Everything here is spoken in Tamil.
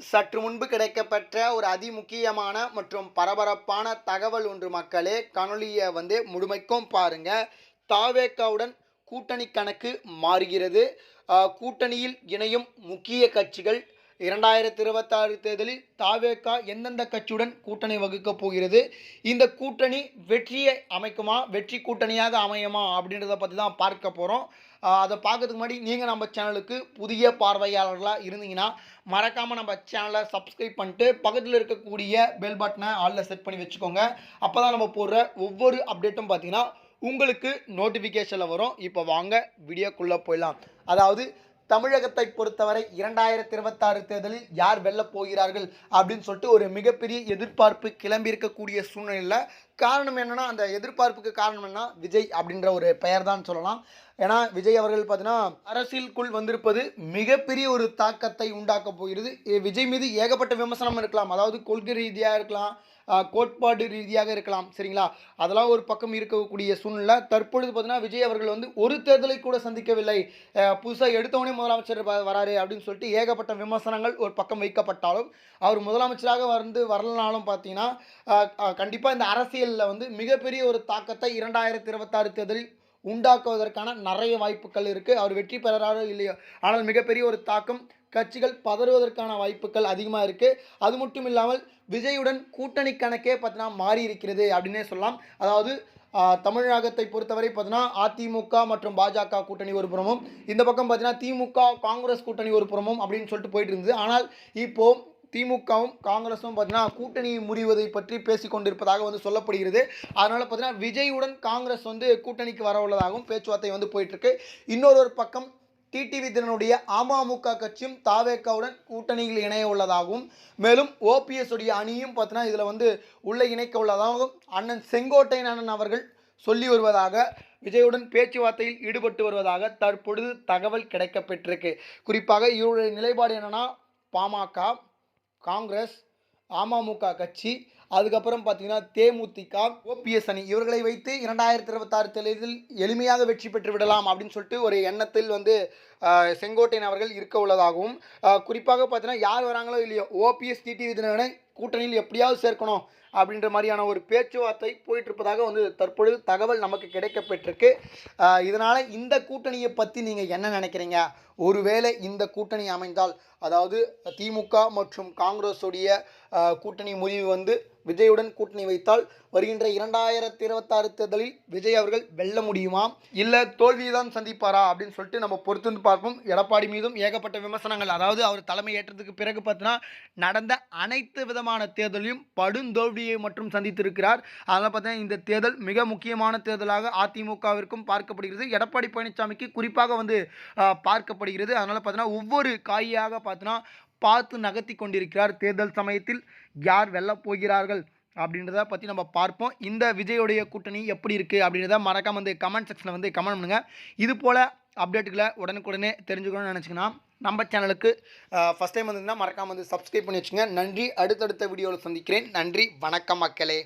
சற்று முன்பு கிடைக்கப்பெற்ற ஒரு அதிமுக்கியமான மற்றும் பரபரப்பான தகவல் ஒன்று மக்களே காணொலியை வந்து முழுமைக்கும் பாருங்க. தாவேக்காவுடன் கூட்டணி கணக்கு மாறுகிறது. கூட்டணியில் இணையும் முக்கிய கட்சிகள் இரண்டாயிரத்தி இருபத்தாறு தேர்தலில் தாவேக்கா எந்தெந்த கட்சியுடன் கூட்டணி வகுக்கப் போகிறது? இந்த கூட்டணி வெற்றியை அமைக்குமா? வெற்றி கூட்டணியாக அமையுமா? அப்படின்றத பற்றி தான் பார்க்க போகிறோம் அதை பார்க்கறதுக்கு முன்னாடி நீங்கள் நம்ம சேனலுக்கு புதிய பார்வையாளர்களாக இருந்தீங்கன்னா மறக்காமல் நம்ம சேனலை சப்ஸ்கிரைப் பண்ணிட்டு பக்கத்தில் இருக்கக்கூடிய பெல் பட்டனை ஆளில் செட் பண்ணி வச்சுக்கோங்க. அப்போ தான் நம்ம போடுற ஒவ்வொரு அப்டேட்டும் பார்த்தீங்கன்னா உங்களுக்கு நோட்டிஃபிகேஷனில் வரும். இப்போ வாங்க வீடியோக்குள்ளே போயிடலாம். அதாவது தமிழகத்தை பொறுத்தவரை இரண்டாயிரத்தி இருபத்தாறு தேர்தலில் யார் வெல்லப் போகிறார்கள் அப்படின்னு சொல்லிட்டு ஒரு மிகப்பெரிய எதிர்பார்ப்பு கிளம்பி இருக்கக்கூடிய சூழ்நிலையில் காரணம் என்னன்னா அந்த எதிர்பார்ப்புக்கு காரணம் என்ன விஜய் அப்படின்ற ஒரு பெயர் தான் சொல்லலாம். ஏன்னா விஜய் அவர்கள் பார்த்தீங்கன்னா அரசியலுக்குள் வந்திருப்பது மிகப்பெரிய ஒரு தாக்கத்தை உண்டாக்க போகிறது. விஜய் மீது ஏகப்பட்ட விமர்சனம் இருக்கலாம். அதாவது கொள்கை ரீதியாக இருக்கலாம் கோட்பாடு ரீதியாக இருக்கலாம். சரிங்களா? அதெல்லாம் ஒரு பக்கம் இருக்கக்கூடிய சூழ்நிலை. தற்பொழுது பார்த்தீங்கன்னா விஜய் அவர்கள் வந்து ஒரு தேர்தலை கூட சந்திக்கவில்லை. புதுசாக எடுத்தவொடனே முதலமைச்சர் வராரு அப்படின்னு சொல்லிட்டு ஏகப்பட்ட விமர்சனங்கள் ஒரு பக்கம் வைக்கப்பட்டாலும் அவர் முதலமைச்சராக வந்து வரலனாலும் பார்த்தீங்கன்னா கண்டிப்பாக இந்த அரசியல் அரசியலில் வந்து மிகப்பெரிய ஒரு தாக்கத்தை இரண்டாயிரத்தி இருபத்தாறு தேர்தலில் உண்டாக்குவதற்கான நிறைய வாய்ப்புகள் இருக்குது அவர் வெற்றி பெறாரோ இல்லையோ ஆனால் மிகப்பெரிய ஒரு தாக்கம் கட்சிகள் பதறுவதற்கான வாய்ப்புகள் அதிகமாக இருக்குது அது மட்டும் இல்லாமல் விஜயுடன் கூட்டணி கணக்கே பார்த்தீங்கன்னா மாறி இருக்கிறது அப்படின்னே சொல்லலாம். அதாவது தமிழகத்தை பொறுத்தவரை பார்த்தீங்கன்னா அதிமுக மற்றும் பாஜக கூட்டணி ஒரு புறமும் இந்த பக்கம் பார்த்தீங்கன்னா திமுக காங்கிரஸ் கூட்டணி ஒரு புறமும் அப்படின்னு சொல்லிட்டு போயிட்டு இருந்தது. ஆனால் இப்போ திமுகவும் காங்கிரஸும் பார்த்தீங்கன்னா கூட்டணி முறிவதை பற்றி பேசி கொண்டிருப்பதாக வந்து சொல்லப்படுகிறது. அதனால் பார்த்தீங்கன்னா விஜயுடன் காங்கிரஸ் வந்து கூட்டணிக்கு வர உள்ளதாகவும் பேச்சுவார்த்தை வந்து போயிட்டுருக்கு. இன்னொரு ஒரு பக்கம் டிடிவி தினனுடைய அமமுக கட்சியும் தாவேக்காவுடன் கூட்டணியில் இணைய உள்ளதாகவும் மேலும் ஓபிஎஸ் உடைய அணியும் பார்த்தீங்கன்னா இதில் வந்து உள்ளே இணைக்க உள்ளதாகவும் அண்ணன் செங்கோட்டையன் அண்ணன் அவர்கள் சொல்லி வருவதாக விஜயுடன் பேச்சுவார்த்தையில் ஈடுபட்டு வருவதாக தற்பொழுது தகவல் கிடைக்கப்பெற்றிருக்கு. குறிப்பாக இவருடைய நிலைப்பாடு என்னென்னா பாமக காங்கிரஸ் அமமுக கட்சி அதுக்கப்புறம் பார்த்தீங்கன்னா தேமுதிக ஓபிஎஸ் அணி. இவர்களை வைத்து இரண்டாயிரத்தி இருபத்தாறு தேர்தலில் எளிமையாக வெற்றி பெற்று விடலாம் அப்படின்னு சொல்லிட்டு ஒரு எண்ணத்தில் வந்து செங்கோட்டையன் அவர்கள் இருக்க உள்ளதாகவும் குறிப்பாக பார்த்தீங்கன்னா யார் வராங்களோ இல்லையோ ஓபிஎஸ் டிடிவி விதினரை கூட்டணியில் எப்படியாவது சேர்க்கணும் அப்படின்ற மாதிரியான ஒரு பேச்சுவார்த்தை போயிட்டிருப்பதாக வந்து தற்பொழுது தகவல் நமக்கு கிடைக்கப்பெற்றிருக்கு. இதனால் இந்த கூட்டணியை பற்றி நீங்கள் என்ன நினைக்கிறீங்க? ஒருவேளை இந்த கூட்டணி அமைந்தால் அதாவது திமுக மற்றும் காங்கிரஸுடைய கூட்டணி முடிவு வந்து விஜயுடன் கூட்டணி வைத்தால் வருகின்ற இரண்டாயிரத்தி இருபத்தாறு தேர்தலில் விஜய் அவர்கள் வெல்ல முடியுமா? இல்லை தோல்வியை தான் சந்திப்பாரா? அப்படின்னு சொல்லிட்டு நம்ம பொறுத்து வந்து பார்ப்போம். எடப்பாடி மீதும் ஏகப்பட்ட விமர்சனங்கள். அதாவது அவர் தலைமை ஏற்றத்துக்கு பிறகு பார்த்தீங்கன்னா நடந்த அனைத்து விதமான தேர்தலையும் படுந்தோல்வியை மட்டும் சந்தித்திருக்கிறார். அதனால் பார்த்தீங்கன்னா இந்த தேர்தல் மிக முக்கியமான தேர்தலாக அதிமுகவிற்கும் பார்க்கப்படுகிறது. எடப்பாடி பழனிசாமிக்கு குறிப்பாக வந்து பார்க்கப்படுகிறது. அதனால் பார்த்தீங்கன்னா ஒவ்வொரு காயாக பார்த்தீங்கன்னா பார்த்து நகர்த்தி கொண்டிருக்கிறார். தேர்தல் சமயத்தில் யார் வெல்லப் போகிறார்கள் அப்படின்றத பற்றி நம்ம பார்ப்போம். இந்த விஜயோடைய கூட்டணி எப்படி இருக்குது அப்படின்றத மறக்காம வந்து கமெண்ட் செக்ஷனில் வந்து கமெண்ட் பண்ணுங்கள் இது போல் அப்டேட்டுகளை உடனுக்குடனே தெரிஞ்சுக்கணும்னு நினச்சிங்கன்னா நம்ம சேனலுக்கு ஃபஸ்ட் டைம் வந்தீங்கன்னா மறக்காம வந்து சப்ஸ்கிரைப் பண்ணி வச்சுங்க நன்றி. அடுத்தடுத்த வீடியோவில் சந்திக்கிறேன். நன்றி. வணக்கம் மக்களே.